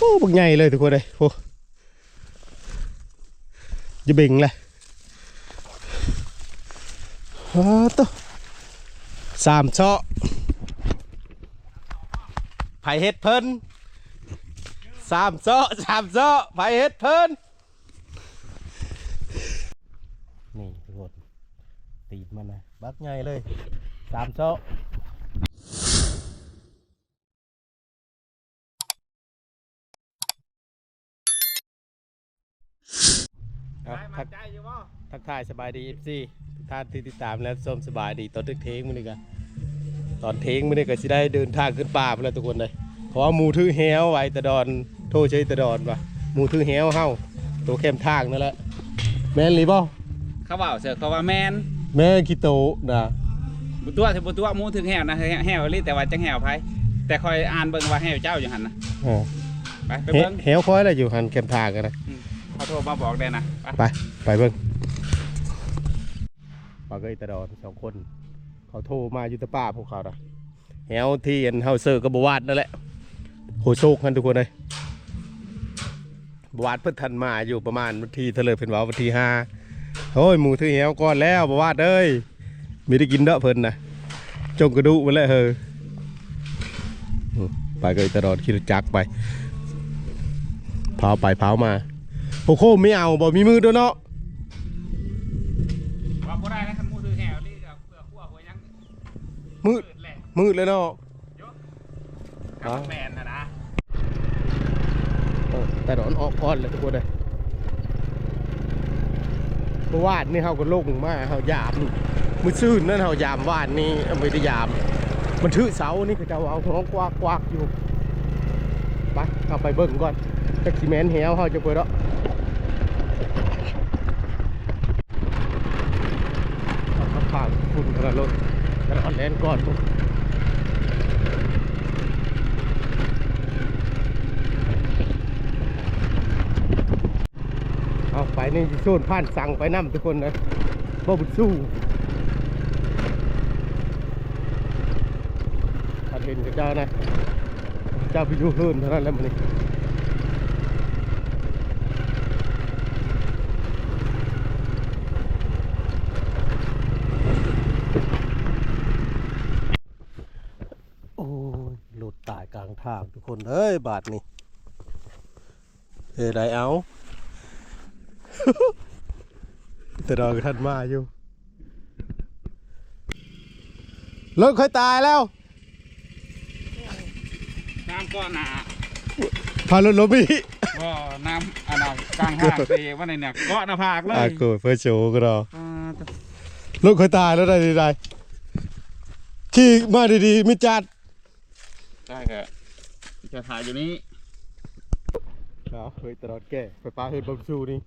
โอ้บักใหญ่เลยทุกคนเลยโอ้จะเบ่งเลยฮาตัวสามเชาะไผเฮ็ดเพิ่นสามเชาะสามเชาะไผเฮ็ดเพิ่นนี่ทุกคนตีดมันนะบักใหญ่เลยสามเชาะ ครับทักทักทายสบายดีเอฟซีทุกท่านที่ติดตามและชมสบายดีตอนเทงมื้อนี้กันตอนเทงมื้อนี้ก็สิได้เดินทางขึ้นป่าไปแล้วทุกคนเลยเพราะว่าหมูถือแหวไว้แตะดอนโทรใช้ตะดอนว่ะหมูถือแหวเฮาตัวเข้มทางนั่นแหละแม่นหรือบ่เขาบอกเสือเขาว่าแมนแม่นคิโตะนะบุตัวถึงบุตัวหมูถึงแหวนะแหวลิแต่ว่าจังแหวไผแต่คอยอ่านเบิ่งว่าแหวเจ้าอยู่หันนะอ่าไปไปแหเบิ่งแหวคอยอะไรอยู่หันเข้มทางกันนะ เขาโทรมาบอกได้นะไปไปเบิ่งปาก็อีตะดอนสองคน เขาโทรมาอยู่ตะป่าพวกเขาน่ะแหวที่เอันเฮาเซอร์กับบวาดนั่นแหละโหโชคกันทุกคนเลยบวาดเพิ่นทันมาอยู่ประมาณวันที่เทะเลยเพิ่นว่าวันที่ห้าโอ้ยหมูถือเหวก่อนแล้วบวาดเอ้ยมีได้กินเด้อเพิ่นนะจงกระดูกมาแล้วเฮอไปก็อีตลอดขี่จักไปเผาไปเผามา โอ้โหไม่เอาบ่มีมือด้วยเนาะว่าบ่ได้นะคันหมูถึงแหวลิกับเปลือกขั้วหัวยังมืดมืดแหละมืดเลยเนาะกับแมนนะนะเออแต่ดอนออกก่อนเลยทุกคนเลยเมื่อวานนี่เฮาก็ลงมาเฮายามมือซื่นนั่นเฮายามวานนี่ไม่ได้ยาม มันถือเสานี่ก็จะเอาของกวากกวากอยู่ไปเอาไปเบิ่งก่อนจักซีเมนต์แหวเฮาจะเปิดแล้วเอาขับผ่าน ฝุ่นขนาดรถกระดอนแลนก่อนเอาไปนี่โซนผ่านสั่งไปน้ำทุกคนนะบ่บุญสู้ถ้าเห็นกับเจ้านะเจ้าไปอยู่เฮิร์นเท่านั้นแล้วมันนี่โอ้ยหลุดตายกลางทางทุ กคนเอ้ยบาทนี่เฮ้ยได้เอาแต่ดอกท่านมาอยู่รถค่อยตายแล้วน้ำก็หนาพารถลบอีกก็น้ำอันนั้นกลางหาดเตว่าในเนี่ยเกาะหน้าผากเลยอะโกรธเพื่อโชว์ก็รออ่าแต่รถค่อยตายแล้วได้ดีได้ขี่มาดีๆไม่จัดได้ก็ จะถ่ายอยู่นี้เอาเฮ้ยตลอดแก่ไฟฟ้าเฮ้ยบังซูนี่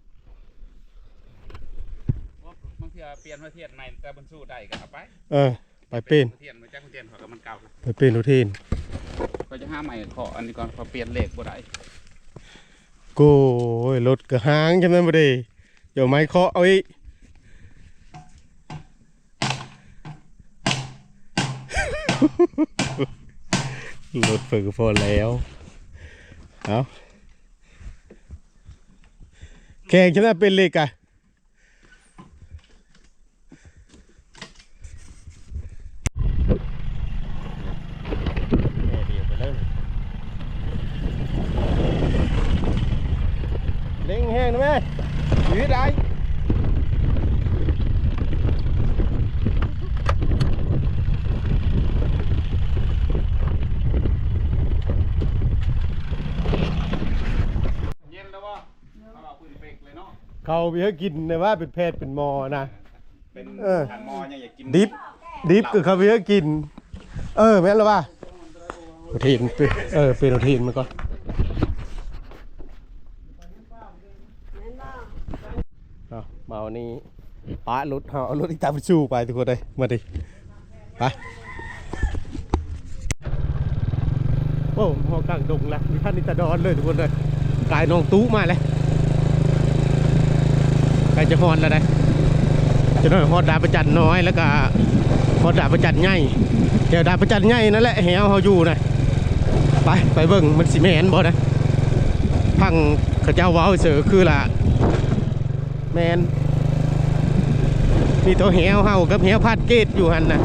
ว่าบางทีเปลี่ยนมาเทียนใหม่แต่บรรสู้ได้ก็เอาไป เออ ไปเป็นเทียนมาจากเทียนเขาก็มันเก่าไปเป็นรูทีนก็จะห้าใหม่ขออันนี้ก่อนขอเปลี่ยนเลขบ่ได้โก้ยรถกระหางใช่ไหมบ่ดีเดี๋ยวไม้เคาะเอาอีก รถฝึกพอแล้ว เอาแข่งชนะเป็นเลยกะเล่งแห้งนะแม่อยู่ที่ใด เย็นแล้วบ่เอาเอาปืนเบรกเลยเนาะ เขาเบี้ยกินนะว่าเป็นแพทย์เป็นหมอนะ เป็นเออ ขันมอยังอยากกินดิฟดิฟคือเขาเบี้ยกิน เออแม่นแล้วว่ารูทีนเป็นเออเป็นรูทีนมันก่อนเอามาวันนี้ป้ารถเฮาเอารถอีตามไปสู้ไปทุกคนเลยมาดิไป โอ้พอกลางดงละมีท่านนิตาดอนเลยทุกคนเลยกลายน้องตู้มาเลย ใกล้จะฮอดแล้วได้จะน้อยฮอดดาบประจันน้อยแล้วก็ฮอดดาบประจันใหญ่เดี๋ยวดาบประจันใหญ่นั่นแหละแหวเขาอยู่นะไปไปเบิ่งมันสิแม่นบ่นะพังขาเจ้าว้าเสือคือละแมนมีตัวแหวเฮากับแหวพาดเกตอยู่หันน่ะ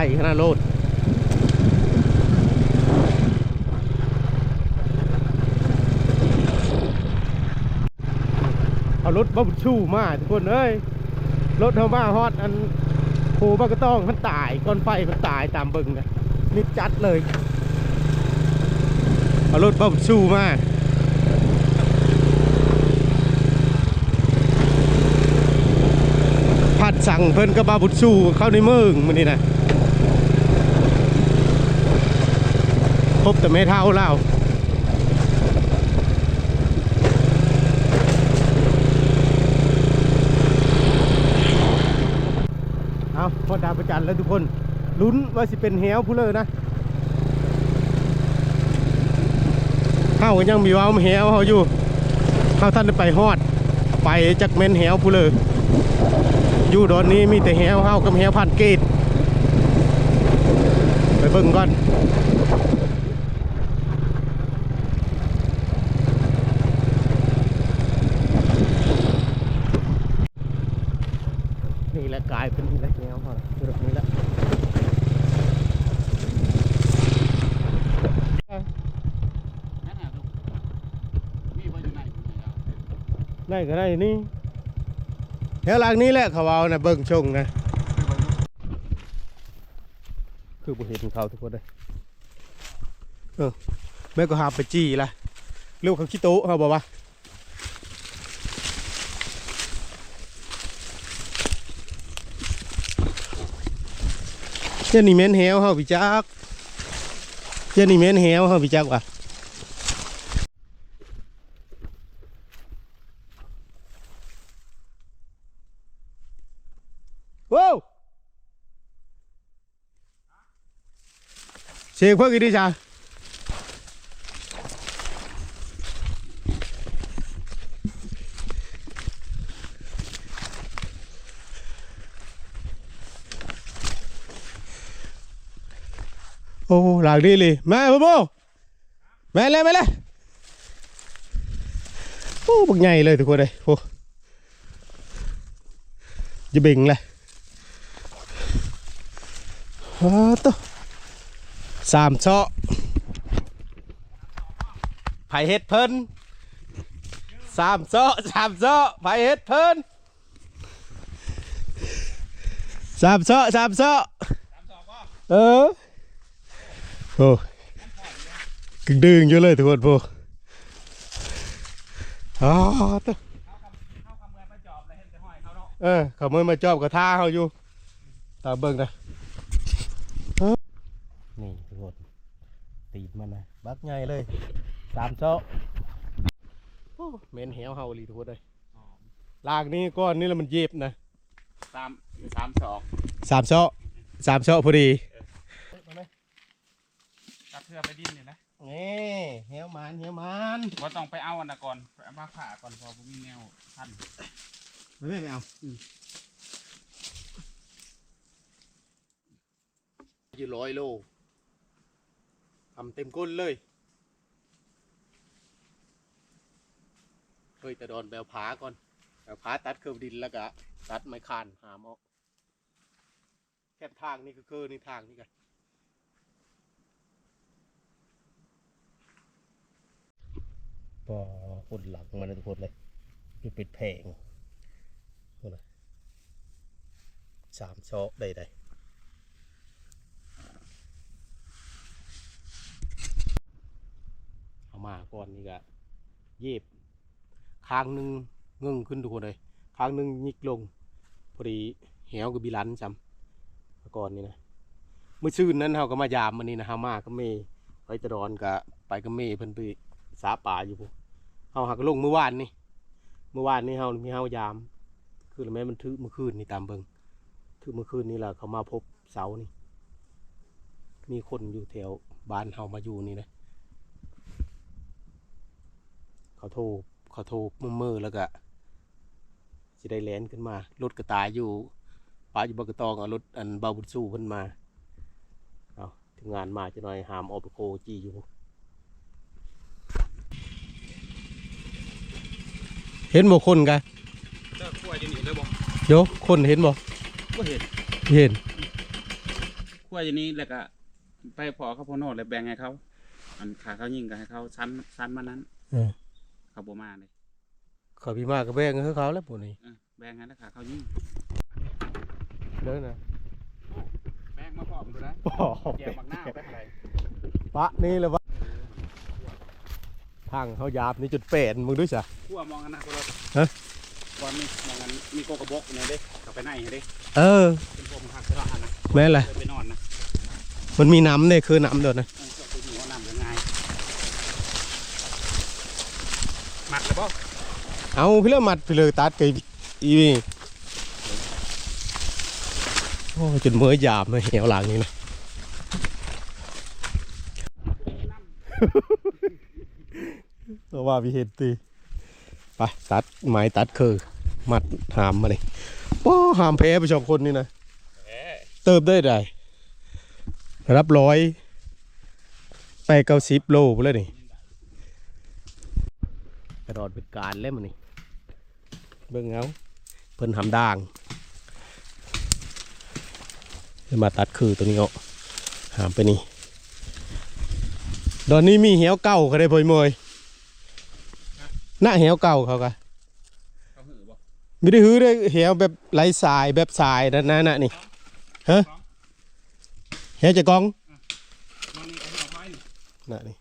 กรขนาดโลดเอารถบับชูมาทุกคนเอ้ยรถเฮามาฮอดอันโคบ้ากระต้องมันตายก้อนไฟมันตายตามเบิ่งนะนี่จัดเลยเอารถบับชูมาพัดสั่งเพิ่นก็บาบุดชูเข้าในเมืองมันนี่นะ พบแต่ไม่เท่าเล่าเอาพอดาประจันแล้วทุกคนลุ้นว่าสิเป็นแฮวผู้เลยนะเฮาก็ยังมีว้าแฮวเฮาอยู่เฮาท่านไปฮอด ไปจักแม่นแฮวผู้เลยอยู่ดอนนี้มีแต่แฮวเฮากับแฮวพันเกตไปเบิ่งก่อนนี่แห ละกลายเป็นนี่แหละแฮวเฮาคือแบบนี้แหละนั่นน่ะลูกมีบ่อยู่ไหนอยู่นี่แล้วได้ก็ได้นี่แถวหลังนี้แหละเขาเอานะเบิ่งชงนะคือบ่เห็นเขาทุกคนเลยเออแม่ก็หาไปจี้ละลูกเขาขี้โต๊ะเขาบอกว่า เจ้านี่แม่นแหวเฮาพี่จักเจ้านี่แม่นแหวเฮาพี่จักว่ะว้าวเสียงเพิ่งอีกดิจ้า โอ้หลังดีเลยมาพ่อโบมาเลยมาเลยโอ้บักใหญ่เลยทุกคนเลยโอ้จะเบ่งเลยฮาตัวสามเซาะไผเฮ็ดเพิ่นสามเซาะสามเซาะไผเฮ็ดเพิ่นสามเซาะสามเซาะเออ โอ้กึ่งดึงอยู่เลยทุกคนพวกอ๋อตัวเขาคำเขาคำเงินมาจอบแล้วเห็นแต่ห้อยเขาเนาะเออเขามือมาจอบกับท่าเขาอยู่ ตามเบิ่งนะนี่ทุกคนตีดมันนะบักใหญ่เลยสามเซาะโอ้เหม็นแหวเฮาอีหลีทุกคนเลยลากนี้ก้อนนี่แล้วมันเย็บนะสามสามสองสามเซาะสามเซาะพอดี กระเทือไปดิ้นนี่นะนี่แหวมันแหวมันว่าต้องไปเอาอันนะก่อนไปเอามาผ่าก่อนเพอผมมีแนวท่านไม่ไม่เอาอยู่ร้อยโลทำเต็มก้นเลยเฮ้ยแต่โดนแบวผาก่อนแบวผาตัดเครือบดินแล้วก็ตัดไม้คานหามออกแค่ทางนี่ก็คือนี่ทางนี่กัน ก็คนหลังมันทุกคนเลยคือปิดแผงนู่นนะสามโซะได้ได้เอามาก่อนนี่ก็เย็บข้างหนึ่งเงึ่งขึ้นทุกคนเลยข้างหนึ่งยิกลงพอดีแหวกับบิลันจำก่อนนี่นะเมื่อชื่นนั้นเขาก็มายามมันนี่นะฮามาก็เมไปตะดอนกับไปกับเมเพิ่นไปสาป่าอยู่พวก เขาหักลงเมื่อวานนี่เมื่อวานนี่เขามีเฮายาม คือแม่มันถือเมื่อคืนนี่ตามเบิงถือเมื่อคืนนี่แหละเขามาพบเสานี่ มีคนอยู่แถวบ้านเฮามาอยู่นี่นะเขาโทรเขาโทรมือมือๆแล้วก็สิได้แลนขึ้นมารถกระตายอยู่ป้าอยู่บกตองเอารถอันเบาบุญสู้เพิ่นมาเอาถึงงานมาจะหน่อยหามออปโคจีอยู่ เห็นบ่คนกะเลิกขั้วอยู่นี่เลยบ่โยคนเห็นบ่ก็เห็นเห็นขั้วอยู่นี่แล้วก็ไปพอเขาพอโนดแล้วแบ่งให้เขาอันขาเขายิงก็ให้เขาชั้นชั้นมานั้นเออเขาบ่มาเลยขอพี่มากก็แบ่งให้เขาแล้วปุ่นี่เออแบ่งให้แล้วขาเขายิงเด้อนะแบ่งมาพร้อมดูนะบ่แจกมักหน้าไปอะไรปะนี่เลยวะ ทางเขายาบนี่จุดเป็นมึงด้วยจ้ะขั้วมองกันนะคนละฮะก่อนมีมองกันมีโกกระบอกอยู่ในเด้เขาไปไหนเด้เออเป็นพวกมันหักกระดานนะแม่นแหละเคยไปนอนนะมันมีน้ำเนี่ยคือน้ำเดี๋ยวนะเออก็ไปหิวน้ำยังไงมัดเลยบ่เอาพี่เริ่มมัดไปเลยตัดกับอีนี่โอ้จนเมื่อยหยาบเลยเหี่ยวหลังนี่นะ เพราะว่าพี่เห็นตีไปตัดไม้ตัดคือมัดหามมาเลยป้อหามแพ้ไปสองคนนี่นะเติมได้ได้รับร้อยไปเก้าสิบโลไปเลยนี่กระโดดเป็นการเล่มนี่เบิ่งเอาเพิ่นทำด่างมาตัดคือตัวนี้เอาหามไปนี่ตอนนี้มีเหี่ยวเก่าเขาได้พอยมวย หน้าเหี่ยวเก่าเขากะเขาหือบ่ไม่ได้ฮื้อได้เหี่ยวแบบไหลสายแบบสายนั่นนะน่ะนี่ฮะเหี่ยวจะกองมันนี่เอาไปนี่น่ะนี่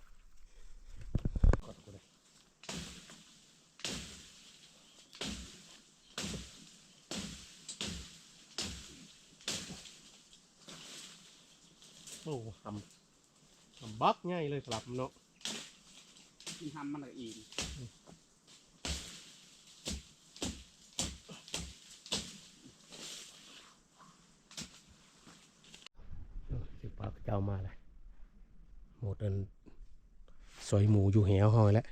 โอ้ทำทำบักง่ายเลยครับเนาะกินทำมันละอีกสิปลา เอามาเลยหมดอันสอยหมูอยู่เหวหอยแล้ว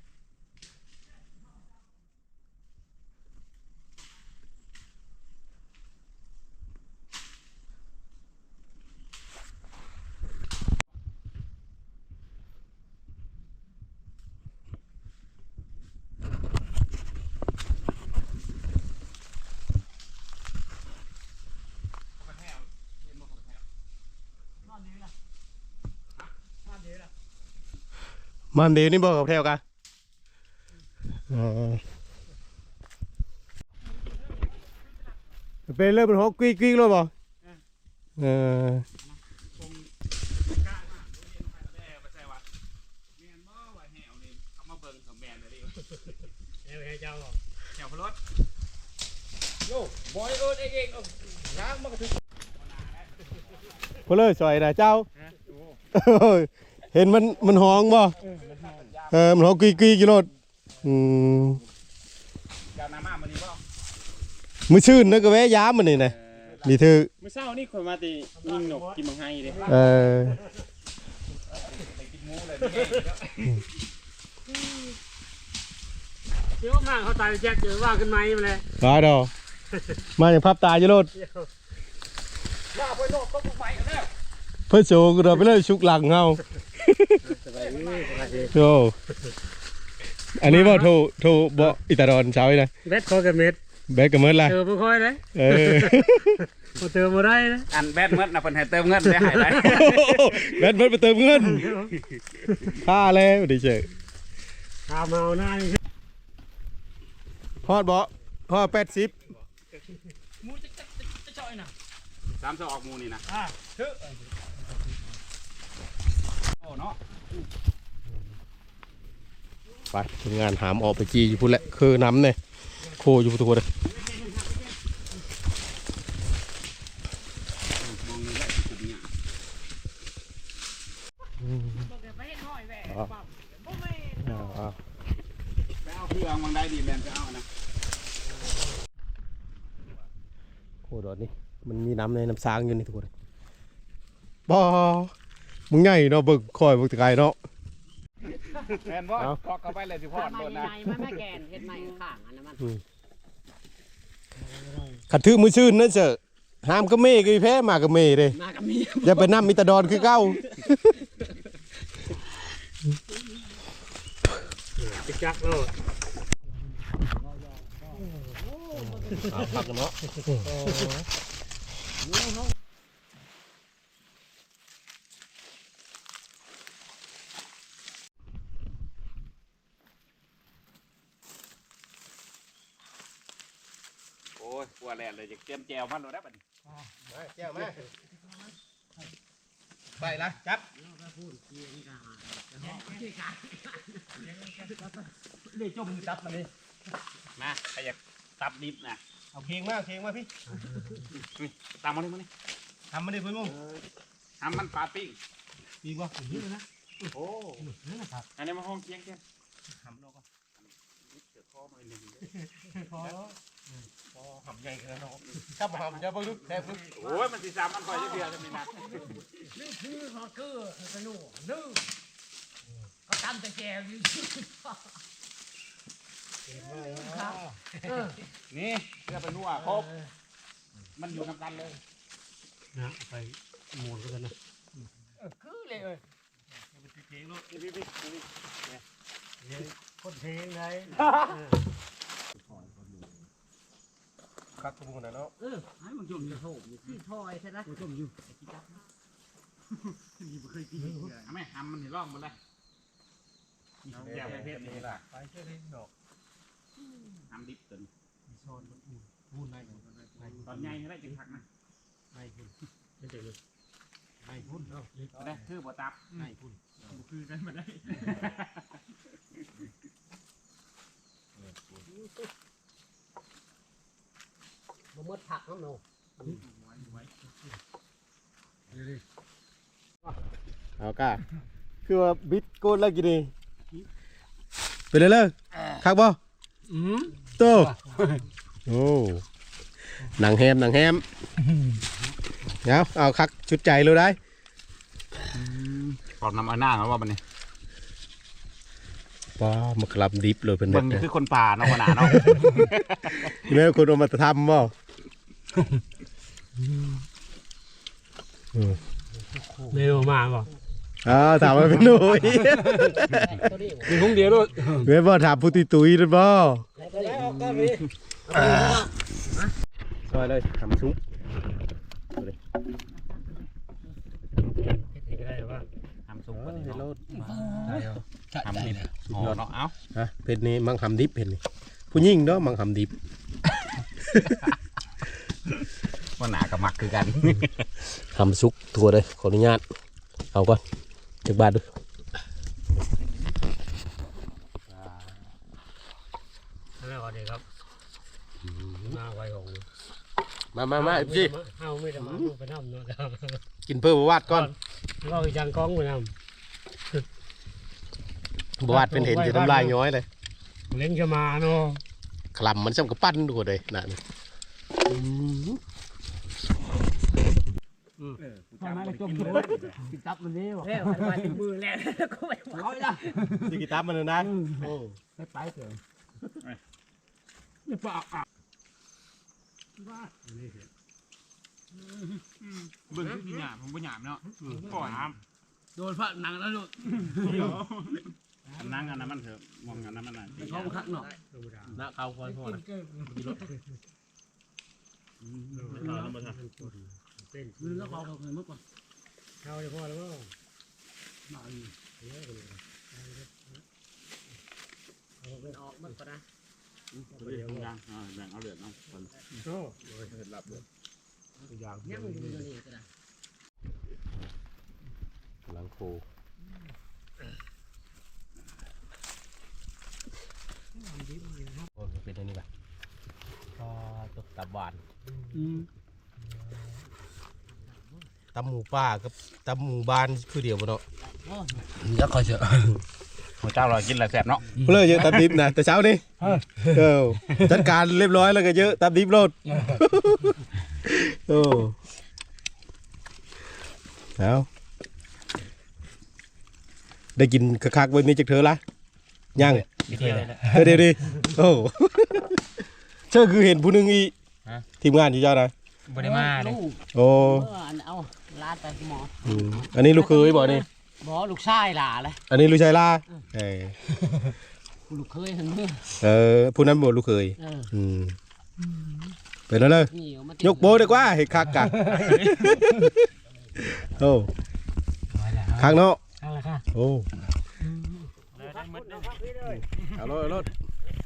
มันเดียวนี่บอกกับแถวกันเป็นเริ่มเป็นหกกิ๊กกิ๊กแล้วบ่เออคงกล้ามากเปล่าแม่นบ่ว่าแหวนี่เอ่อเจ้าพลดโย่บอยเอิ้นเองเองเอายางมันก็ถึงพอเลยซอยนะเจ้าโอ้ย เห็นมันมันห้องบ่เออมันห้องกิ๊กกิ๊กกิโลดอืมยาวน้ำมามันนี่บ่มือชื่นนึกก็แวะย้ามมันนี่นะมีถือเมื่อเช้านี่คนมาตียิงนกกินมังไห้เลยเออไปกินหมูเลยเดี๋ยวมากเขาตายแจ็คเจอว่าขึ้นไม้มาเลยมาดอกมาอย่างพับตาอยู่โลดย่าไปโลกก็บุกไปกันแล้ว เพื่อโชว์เราไปเลยชุกหลังเฮาสบายดีสบายดีโธ่อันนี้บ่โทรโทรบ่อิตาดอนเช้านี่นะเบ็ดคอกับเม็ดแบกกับเมิดล่ะเจอผู้ค่อยเลยเออพอเจอมาได้นะอันแบดเมื่อนะเพิ่นให้เติมเงินได้หายได้แบตเมิดไปเติมเงินค่าแล้วดิเจตามเอาหน้านี่ฮอดบ่ฮอดแปดสิบมูจะจะจะจ่อยนะสามสองออกหมูนี่นะอ่าโอ้เนาะ ไปทำงานหามออกไปจีอยู่พุ่นแหละคือน้ำเนี่ยโคอยู่พุ่นตัวเลยมองนี่แหละกลุ่มเนี่ยอ๋ออ๋อไปเอาเครื่องมังได้ดีแลนไปเอานะโคดอดนี่มันมีน้ำในน้ำซางอยู่นี่ทุกคนเลยบ่ มึงใหญ่เนาะเบิ่งคอยเบิ่งตะไคร้เนาะ แม่นบ่เอากอกเข้าไปเลยสิพอดใหม่โดนนะใหญ่มันไม่แกนเฮ็ดใหม่ข้างอันนั้นมันขัดถือมือชื่นนั่นเสอะห้ามก็เมก็อีแพ้มาก็เมเลยมากับเมียอย่าไปนั่มิตรดอนคือเก้าจะจักแล้วพักเนาะ กลัวแลนเลยจะเตรียมแจวมันเลยนะบัดนี้มาแก้วมาไปละจับเดี๋ยวจมจับมาเลยมาใครอยากตับดิบนะเอาเพลงมาเอาเพลงมาพี่นี่ตามมานี่มานี่ทำมาดิเพื่อนมึงทำมันปลาปิ้งดีกว่าโอ้อันนี้มาห้องเคียงเคียงทำเราก็เสือคอมาหนึ่งพอพอ หำใหญ่ขนาดนั้นถ้าบ่หำจะเบิ่งดูแทบดูโอ้ยมันสีสามมันคอยจะเดือดจะมีนัดนี่คือฮอกเกอร์สนุกนึ่งเขาตำแต่แจวอยู่ครับนี่เพื่อไปนัวครบมันอยู่นำกันเลยนะไปหมูกันนะคือเลยเอ้ยเพลงลูกนี่พี่พี่นี่คนเพลงไง คักทุกคนนะเนาะเออให้มันจมจะโถมที่ทอยใช่ไหมจมอยู่ทำไมทำมันเห็นร่องหมดเลยแจวประเภทนี้ล่ะไปเชื่อได้ดอกทำดิบจนมีโซนมันอุ่นวุ่นในในตอนใหญ่ได้จึงผักนะในพุ่นเป็นเด็กเลยในพุ่นเนาะได้คือบ่ตับในพุ่นคือได้มาได้ มันมดผักน้ำหนูเอาก้าคือว่าบิดโกนแล้วกินนี่ไปเลยเลยคักบ่อืมโตโอ้หนังแฮมหนังแฮมเอาเอาคักชุดใจเลยได้ปอบน้ำเอาหน้าเขาว่ามันนี่ป้ามาคลับดิบเลยเป็นเบิ่เด็งดนี่นะคือคนป่าเนาะขนาดเนาะแม่คุณเอามาทำบ่ เร็วมาบ่อ้าวถามมาเป็นหนุ่ยตัวนี้มีห้องเดียวด้วยแม่บ่ถามผู้ตุยตุยหรือบ่แล้วก็แล้วก็มีซอยเลยทำซุปก็ได้หรือว่าทำซุปกันนี่เนาะใช่ทำดิบห่อเนาะเอ้าฮะเผ็ดนี้มังคำดิบเผ็ดนี่ผู้หญิงเนาะมังคำดิบว่าหนา กับมักคือกันทำซุปทัวเลยขออนุญาต เอาก่อนจักบาทดูแล้วก็เดี๋ยวครับมาไวของมามามาพี่เฮาไม่ได้มาไปน้ำเนาะกินเพื่อประวัติก่อนเราจังกองไปน้ประวัติเป็นเห็นจะทำลายย้อยเลยำเล้งจะมาเนาะคลำมันซ้ำกับปั้นดูเลยนั่ นทำไมมันจมอยู่ปิดตับมันนี่วะแล้วมาถึงมือแล้วก็ไม่ไหวละสิกิตับมันนะโอ้ไม่ไปเถอะนี่ปากอะเบิ่งคือหยาบผมบ่หยาบเนาะก่อนน้โดนพระหนังแล้วลูกำนั่งอันนั้นมันเถอะมองอันนั้นมันน่ะเขาคักเนาะธรรมดาหน้าเขาคอยพอนะ เต้นมือแล้วเขาเขาเคยเมื่อก่อนเข้าจะพอแล้วว่ามาอีกมันออกมันก็ได้เดี๋ยวยังอ่าแบ่งเอาเหลือเนาะคนโอ้อย่างยังอยู่ตัวนี้ก็ได้กำลังโคโอ้เป็นอันนี้ป่ะก็ตกตับหวาน ตำหมูป่ากับตำหมูบานคือเดียวกันเนาะแล้วก็เจอพระเจ้าเรากินแล้วแซ่บเนาะเลิกเยอะตำดิบนะแต่เช้านี้เออจัดการเรียบร้อยแล้วก็เยอะตำดิบโลดโอ้เอาได้กินคักๆวันนี้จากเธอละยังเธอเดี๋ยวดิโอ้เชื่อคือเห็นผู้หนึงอีฮะทีมงานที่เจ้านะบ่ได้มาเลยลูกโอ้เอออันเอา ลาดไปหมออืมอันนี้ลูกเคยบ่นี่บอลูกชายหล่าเลยอันนี้ลูกชายล่าเออลูกเคยทั้งเมื่อเออผู้นั้นบ่ลูกเคยเอออืมเป็นแล้วเลยนี่เอามายกโบดีกว่าเห็ดคักกันโอ้คักเนาะเอาละค่ะโอ้เอารถเอารถ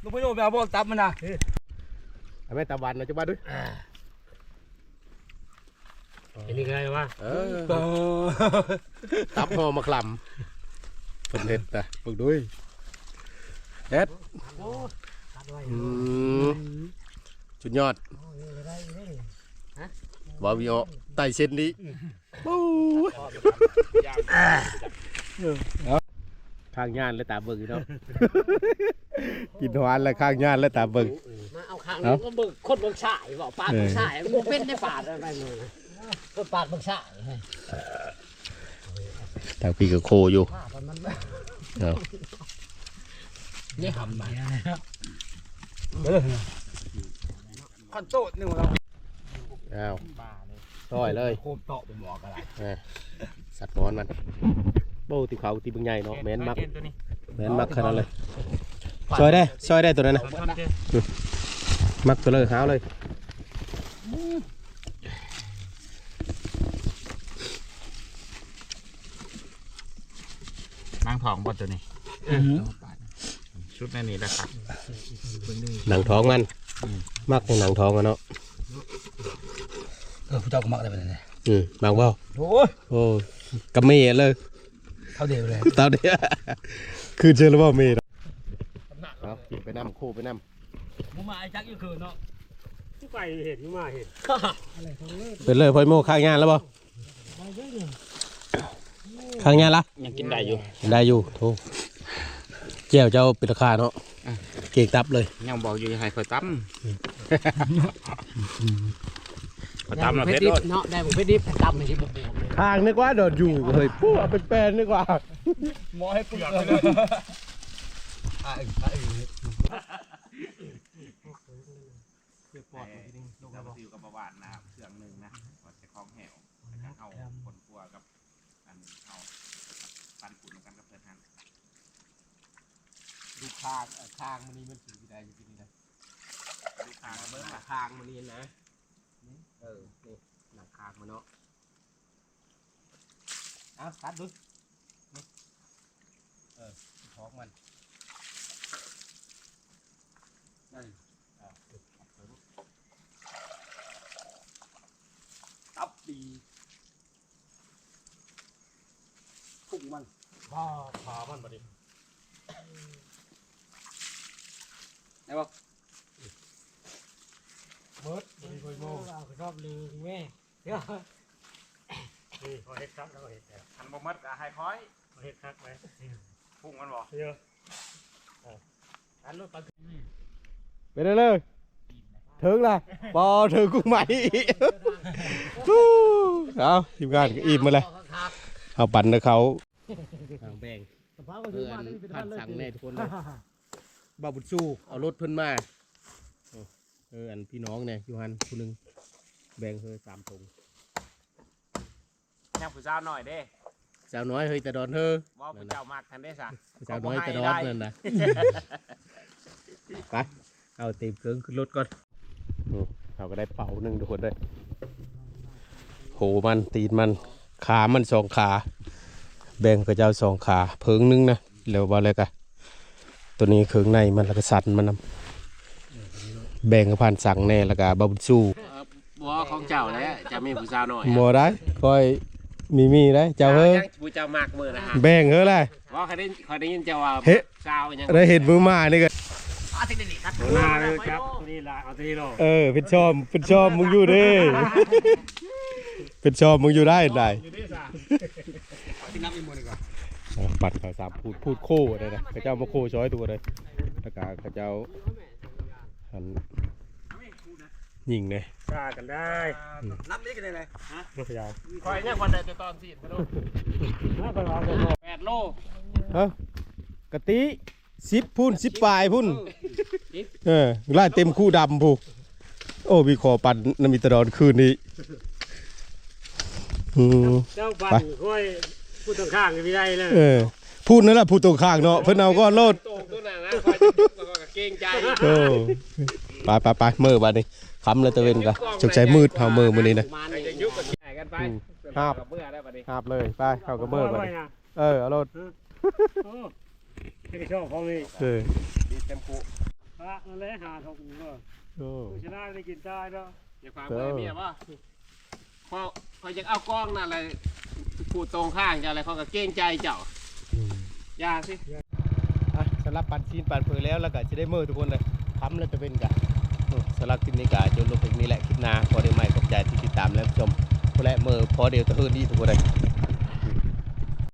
ลูกพี่โยไปเอาบ่ตับมันน่ะเอาแม่ตะวันนะจุบ้านด้วย อันนี้ก็ได้ว่าเออตับหอมาคลำเป็นเห็ดนะฝึกด้วยเอ็ดอืมจุดยอดวาวิโอไต่เส้นนี้ปู๊เอาข้างย่านและตาเบิ่งอยู่เนาะกินหวานและข้างย่านและตาเบิ่งมาเอาข้างเอานี้ก็เบิกคนเบิกชายบอกปาดเบิกชายมันบ่เป็นได้ปาดอะไรเลย นะคนปาดเบิกชายทางพี่ก็โคอยู่ปาดมันเอานี่ทำไปคอนโต้นึงเราเอาต่อยเลยโคมเตาะไปหมอกอะไรเออสัตว์ร้อนมันโบ้ติเขาตีบึงใหญ่เนาะแม่นมักตัวนี้แม่นมักขนาดเลยซอยได้ซอยได้ตัวนั้นนะท่อนเด้มักตัวเลยหาวเลย นางทองบ่ตัวนี้ชุดนั่นนี่แหละครับหนังท้องมันมักในหนังท้องอะเนาะเออผู้เจ้าก็มักได้ไปเลยอืมบางเปล่าโอ้ยโอ้กระเมยเลยเขาเดียวเลยตาเดียวคือเจอแล้วว่าเมย์เนาะเอากินไปน้ำคู่ไปน้มึงมาไอ้จักอยู่คืนเนาะ ที่ไปเห็นมาเห็นำเป็นเลยพอยโม่ข้างงานแล้วบ่ข้างงานละยังกินได้อยู่ได้อยู่โธ่เจ้าเจ้าเป็นราคาเนาะเก่งตับเลยยังบอกอยู่ให้คอยตั้มคอยตั้มได้มาเพเพชชรรดิโลบดเนาะได้ผมเพชรดิบดำไม่ใช่บุบข้างนึกว่าโดดอยู่เฮ้ยปู้เอาเป็นแปลนนึกว่าหมอให้เปลือกเลยอะอะ เราไปอยู่กับประวัตินะเครื่องหนึ่งนะว่าจะคล้องแหวแล้วก็เอาผลกลัวกับอันเอาปันฝุ่นกันกับเพื่อนทัน ดู คางคางมันนี่มันสีได้อยู่ที่นี่นะลูกค้าเบิ้งคางมันนี่นะเออนี่หนังคางมันเนาะเอาตัดดูนี่เออท้องมันตับดีพุ่งมันพ่อพามันมาดิ เบิร์ดมีคนโม่เราชอบลืมแม่เดี๋ยวนี่พอเห็ดครับแล้วก็เห็ดแทันบ่มัดกับไฮคอยพอเห็ดครับไหมพุ่งมันบ่เยอะอันรถปันไปเลยเลยถึงละบอถึงกุ้งใหม่ฮู้เอาทีมงานก็อิ่มมาเลยเอาปั่นนะเขาทางแบ่งสภาพก็เพื่คืออบ้านนนี่เป็นผ่าบ้านนเลยสั่งแน่ทุกคนเลย บาบุญสู้เอารถเพิ่นมาโอ้เอออันพี่น้องเนี่ยยูฮันคนหนึงแบ่งเธอสามถุงยังผู้สาวหน่อยเด้สาวน้อยเฮ้ยแต่ดอนเธอว่าผู้เจ้ามากทันได้สั่งสาวน้อยแต่ดอนนั่นนะไปเอาเต็มเครื่องขึ้นรถก่อนโอ้เขาก็ได้เป่าหนึ่งทุกคนเลยโหมันตีนมันขามันสองขา แบ่งกับเจ้าสองขาเพิงหนึงนะแล้วว่าอะไรกัน ตัวนี้เครื่องในมันแล้วก็สันมันนำแบ่งกับผ่านสั่งแน่แล้วก็บาบุญสู้บัวของเจ้าแล้วจะมีผู้สาวหน่อยบ่ได้คอยมีมีได้เจ้าเฮ้ยผู้เจ้ามากมือนะฮะแบ่งเฮ้ยเลยว่าเขาได้เขาได้ยินเจ้าว่าเฮ้สาวยังได้เห็นมือมานี่ก็ตัวหน้าเลยครับตัวนี้ละเอาตัวนี้โลเออเป็นชอบเป็นชอบมึงอยู่เด้เป็นชอบมึงอยู่ได้ได้อยู่นี่สาที่นับอีกมือหนึ่งก่อนอะ ปั่นข่าวสามพูดพูดโค้ได้นะข้าเจ้ามาโค้ช้อยตัวเลยแล้วก็ข้าเจ้าหันยิงเนี่ยกล้ากันได้นับนี้กันได้เลยไม่ขยันคอยเนี่ยคนใดจะตอนสิบโลน่าไปวางกันแปดโลเอ้ากะติสิบพุ่นสิบปลายพุ่นเออไล่เต็มคู่ดำพูโอ้มีคอปันนำมิตรดอนคืนนี้อืมเจ้าบันไปค่อย พูดตรงข้างกันไม่ได้เลยเออพูดนั่นแหละพูดตรงข้างเนาะเพิ่นเอาก็โลดตรงตัวนั้นนะคอยจะยุบแล้วก็เกรงใจโอ้ไปไปไปมือบัดนี้คำเลยตะเวนกันจงใจมืดเฮามือมื้อนี้นะใครจะยุบกับแข่กันไปครับกับเมื่อได้ปะดิหาบเลยไปเข้ากับมือบัดไว้นี้นะเออเอาโลดโอ้ไม่ชอบของนี่เออดีเต็มคุพระนั่นแหละหาทองก็โอ้ผู้ชนะได้กินได้เนาะอย่าฟังเมื่อเมียป่ะ พอพอจะเอากล้องนั่นอะไรพูดตรงข้างจะอะไรเขาก็เกรงใจเจ้าอย่าสิอะสำหรับปันซีนปันเผยแล้วแล้วก็จะได้มือทุกคนเลยทำเลยตะเป็นกันสำหรับคลิปนี้ก็จนลงคลิปนี้แหละคลิปหน้าพอได้ใหม่ขอบใจที่ติดตามและชมพอและมือพอเดียวตะเฮือนนี่ทุกคนเลย